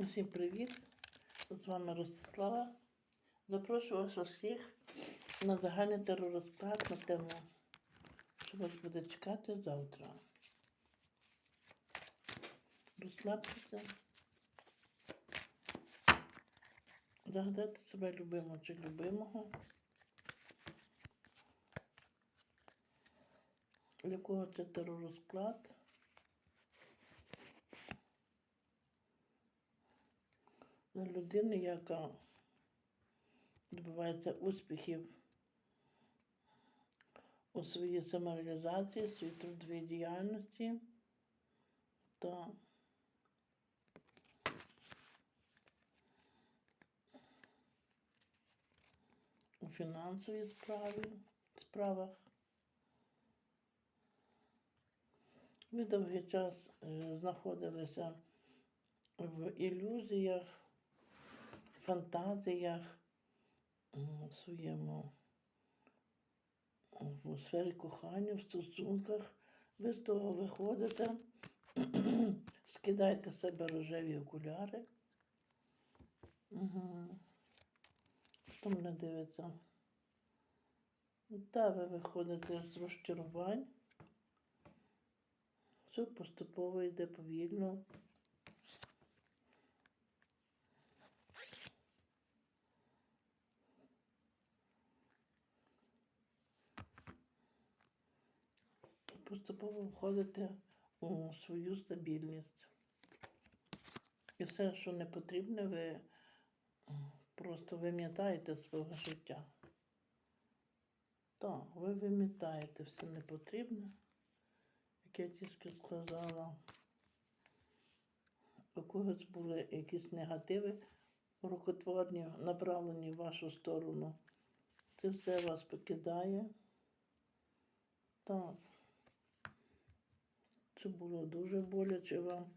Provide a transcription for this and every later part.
Усім привіт! З вами Ростислава. Запрошую вас усіх на загальний теророзклад на тему, що вас буде чекати завтра. Розслабтеся. Загадайте себе любимого чи любимого. Для кого це теророзклад? Людини, яка добивається успіхів у своїй самореалізації, своїй трудовій діяльності та у фінансовій справі, справах. Ви довгий час е, знаходилися в ілюзіях, фантазіях в своєму в сфері кохання, в стосунках. Ви з того виходите, скидайте себе рожеві окуляри. Угу. Хто мене дивиться? Та ви виходите з розчарувань. Все поступово йде повільно. Поступово входите у свою стабільність. І все, що не потрібне, ви просто вимітаєте з свого життя. Так, ви вимітаєте все непотрібне, як я тільки сказала. У когось були якісь негативи рукотворні, направлені в вашу сторону. Це все вас покидає. Так. Це було дуже боляче вам.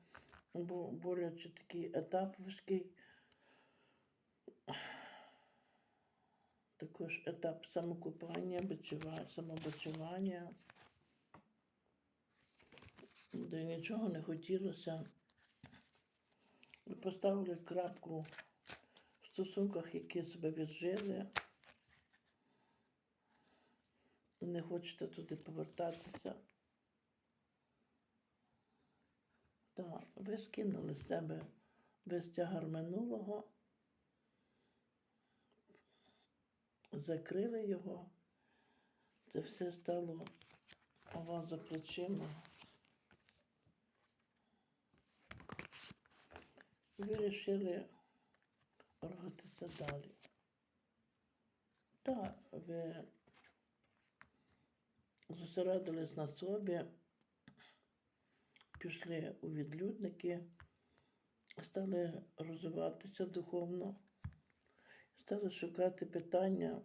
Бо боляче такий етап важкий. Також етап самокупання, самобичування, де нічого не хотілося. Ви поставили крапку в стосунках, які себе віджили. Не хочете туди повертатися. Так, ви скинули з себе весь тягар минулого, закрили його. Це все стало у вас за плечима. Ви вирішили рухатися далі. Так, ви зосередились на собі пішли у відлюдники, стали розвиватися духовно, стали шукати питання,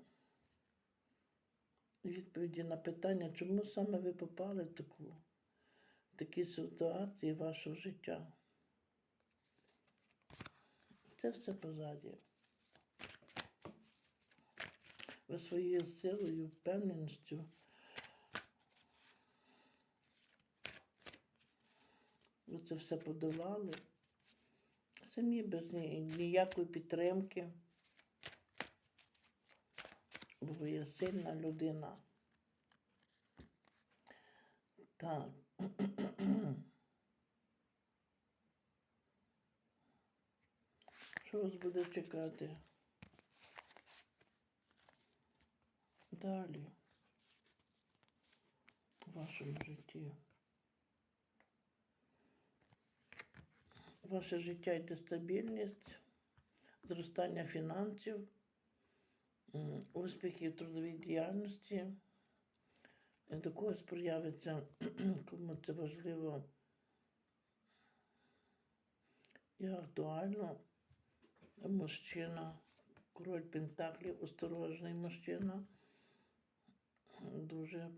відповіді на питання, чому саме ви попали в таку, в такі ситуації вашого життя. Це все позаді. Ви своєю силою, впевненістю. Це все подолали. Самі без ніякої підтримки. Бо є сильна людина. Так. Що вас буде чекати? Далі в вашому житті. Ваше життя йде стабільність, зростання фінансів, м, успіхи трудовій діяльності. До когось проявиться, кому це важливо і актуально. Мужчина, король Пентаклів, осторожний мужчина, дуже,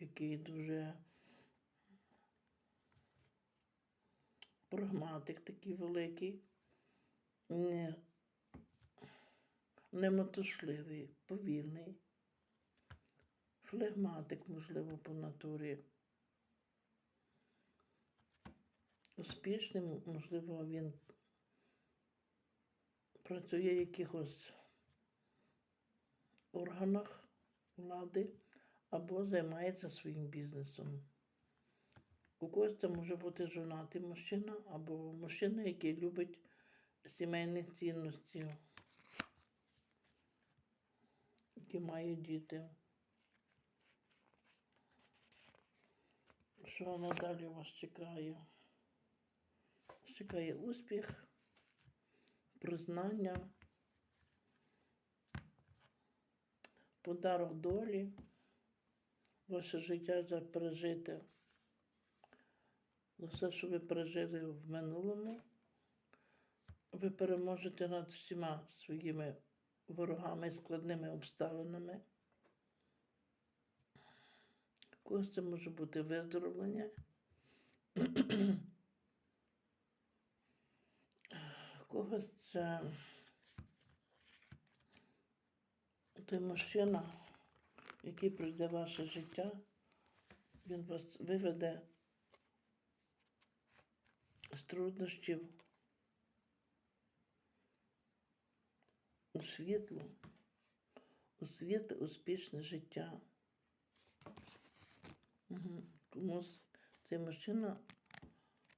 який дуже прагматик такий великий, не, повільний, флегматик, можливо, по натурі. успішним, можливо, він працює в якихось органах влади або займається своїм бізнесом. У когось це може бути жонатий мужчина або мужчина, який любить сімейні цінності, який має діти. Що надалі вас чекає? Чекає успіх, признання, подарок долі, ваше життя пережите. За все, що ви пережили в минулому, ви переможете над всіма своїми ворогами складними обставинами. Когось це може бути виздоровлення. Когось це той мужчина, який прийде в ваше життя, він вас виведе труднощів у світло, у світле успішне життя. Комусь цей мужчина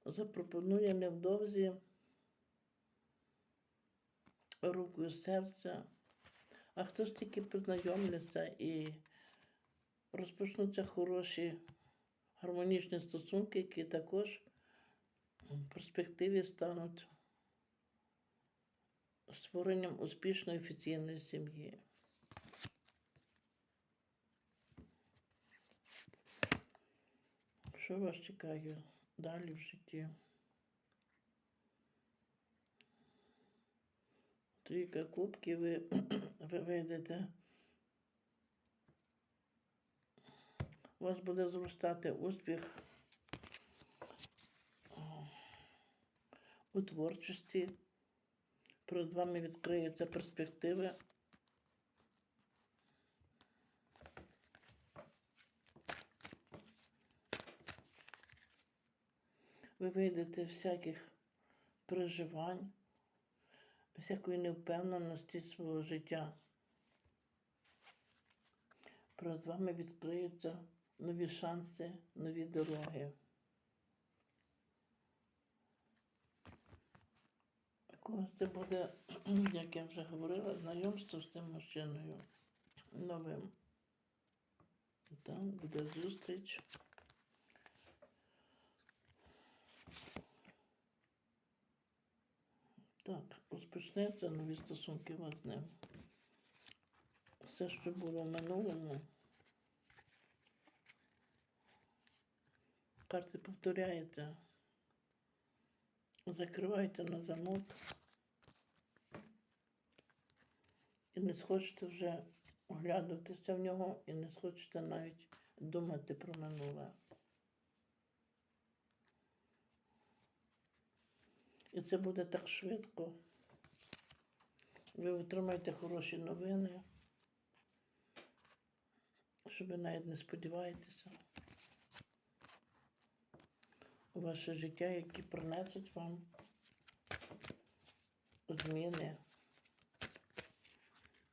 запропонує невдовзі руку і серця, а хтось тільки познайомляться і розпочнуться хороші гармонічні стосунки, які також перспективі стануть створенням успішної офіційної сім'ї. Що вас чекає далі в житті? Трійка кубків ви, ви вийдете. У вас буде зростати успіх у творчості. Перед вами відкриються перспективи. Ви вийдете всяких переживань, всякої невпевненості свого життя. Перед вами відкриються нові шанси, нові дороги. Когось це буде, як я вже говорила, знайомство з тим мужчиною новим. Там буде зустріч. Так, розпочнеться нові стосунки вас з ним. Все, що було в минулому. Карти повторяються. Закривайте на замок. І не схочете вже оглядатися в нього, і не схочете навіть думати про минуле. І це буде так швидко. Ви отримаєте хороші новини, що ви навіть не сподіваєтеся. Ваше життя, які принесуть вам зміни,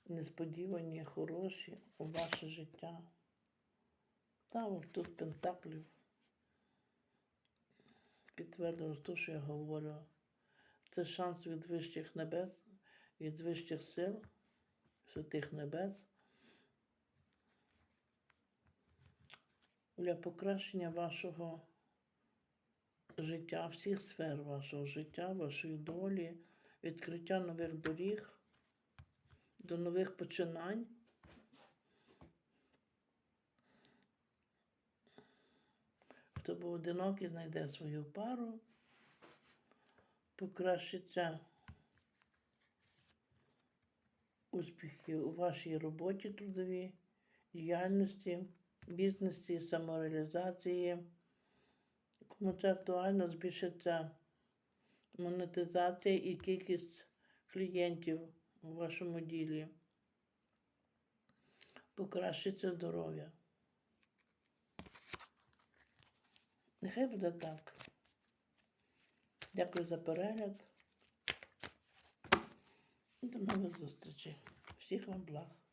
несподівані, хороші у ваше життя. Там тут пентаклів підтвердилось те, що я говорю. Це шанс від вищих небес, від вищих сил, святих небес для покращення вашого життя, всіх сфер вашого життя, вашої долі, відкриття нових доріг, до нових починань. Хто був одинокий, знайде свою пару покращиться успіхи у вашій роботі трудовій, діяльності, бізнесі, самореалізації. Кому це актуально, збільшиться монетизація і кількість клієнтів у вашому ділі. Покращиться здоров'я. Нехай буде так. Дякую за перегляд. І до нових зустрічей. Всіх вам благ.